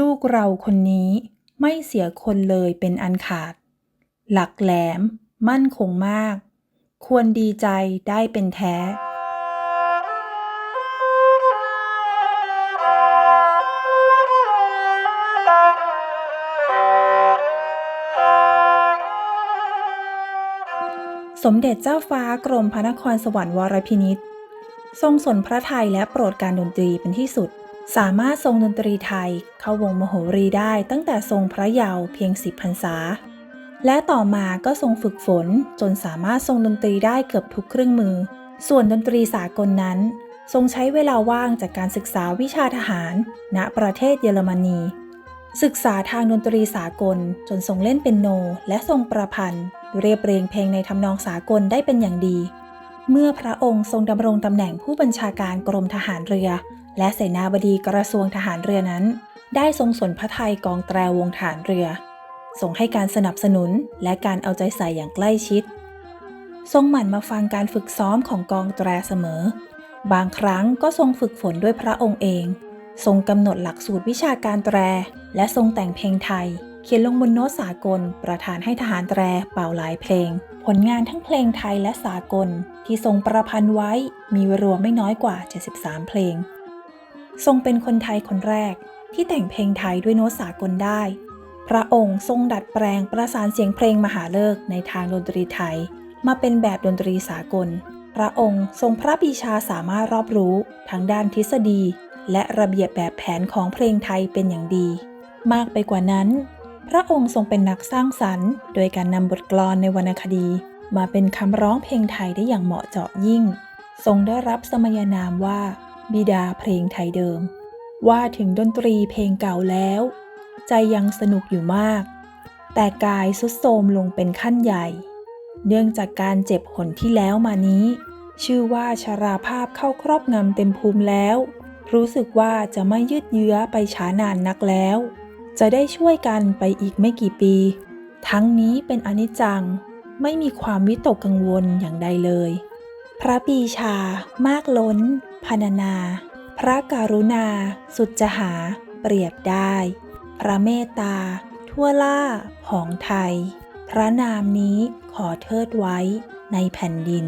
ลูกเราคนนี้ไม่เสียคนเลยเป็นอันขาด หลักแหลม มั่นคงมาก ควรดีใจได้เป็นแท้ สมเด็จเจ้าฟ้ากรมพระนครสวรรค์วรพินิษฐ์ทรงสนพระทัยและโปรดการดนตรีเป็นที่สุด สามารถทรงดนตรีไทยเข้าวงมโหรีได้ตั้งแต่ทรงพระเยาว์เพียงสิบพรรษา และต่อมาก็ทรงฝึกฝนจนสามารถทรงดนตรีได้เกือบทุกเครื่องมือ ส่วนดนตรีสากลนั้น ทรงใช้เวลาว่างจากการศึกษาวิชาทหาร ณประเทศเยอรมนี ศึกษาทางดนตรีสากลจนทรงเล่นเป็นโน และทรงประพันธ์ เรียบเรียงเพลงในทำนองสากลได้เป็นอย่างดี เมื่อพระองค์ทรงดำรงตำแหน่งผู้บัญชาการกรมทหารเรือ และเสนาบดีกระทรวงทหารเรือนั้น ได้ทรงสนพระทัยกองแตรวงฐานเรือทรงให้การสนับสนุนและการเอาใจใส่อย่างใกล้ชิด ทรงหมั่นมาฟังการฝึกซ้อมของกองแตรเสมอ บางครั้งก็ทรงฝึกฝนด้วยพระองค์เอง ทรงกำหนดหลักสูตรวิชาการแตร และทรงแต่งเพลงไทย เขียนลงบนโน้ตสากล ประทานให้ทหารแตรเป่าหลายเพลง ผลงานทั้งเพลงไทยและสากล ที่ทรงประพันธ์ไว้มีรวมไม่น้อยกว่า 73 เพลง ทรงเป็นคนไทยคนแรกที่แต่งเพลงไทยด้วยโน้ตสากลได้ พระองค์ทรงดัดแปลงประสานเสียงเพลงมหาเลิกในทางดนตรีไทย มาเป็นแบบดนตรีสากล พระองค์ทรงพระปีชาสามารถรอบรู้ทั้งด้านทฤษฎี และระเบียบแบบแผนของเพลงไทยเป็นอย่างดี มากไปกว่านั้น พระองค์ทรงเป็นนักสร้างสรรค์ โดยการนำบทกลอนในวรรณคดี มาเป็นคำร้องเพลงไทยได้อย่างเหมาะเจาะยิ่ง ทรงได้รับสมญานามว่า บิดาเพลงไทยเดิม ว่าถึงดนตรีเพลงเก่าแล้ว ใจยังสนุกอยู่มาก แต่กายสุดโทมลงเป็นขั้นใหญ่ เนื่องจากการเจ็บหนที่แล้วมานี้ ชื่อว่าชราภาพเข้าครอบงำเต็มภูมิแล้ว รู้สึกว่าจะไม่ยืดเยื้อไปช้านานนักแล้ว จะได้ช่วยกันไปอีกไม่กี่ปี ทั้งนี้เป็นอนิจจังไม่มีความวิตกกังวลอย่างใดเลย พระปีชามากล้น พรรณนา พระกรุณา สุดจะหา เปรียบได้ พระเมตตา ทั่วล่าของไทย พระนามนี้ขอเทิดไว้ในแผ่นดิน